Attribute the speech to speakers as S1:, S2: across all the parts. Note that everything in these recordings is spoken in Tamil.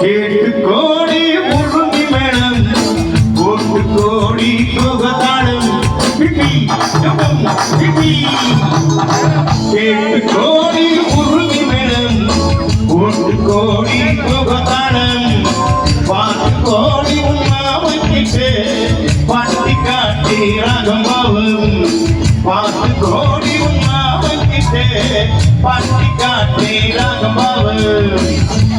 S1: கேட்டு கோடி உருங்கி மேளம் கோட்டு கோடி முகத்தாளம் பிபி எவம் கோடி உருங்கி மேளம் கோட்டு கோடி முகத்தாளம் பாட்டு கோடி உண்ணாமக்கிட்டு பாட்டி காட்டி பாட்டு கோடி பாட்டி காட்டி ராகமாவும் மோகினிக்கு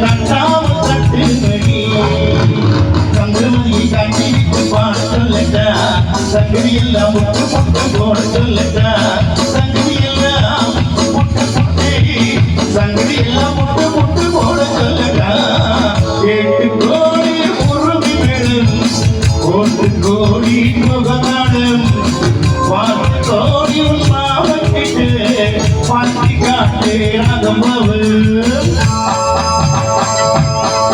S1: கை தட்டாமல் தட்டு மணி பாட சொல்லட்டா சங்கடி எல்லாம் முட்டு முட்டு போட. சொல்லட்டா சங்கடி எல்லாம் முட்டு சங்கடி எல்லாம் முட்டு முட்டு போட சொல்லட்டா எட்டு கோடி ஒன்று கோடி கோடி காட்டு ரகமாவு
S2: Música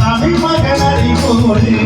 S2: தமிழ் மகனரை போலே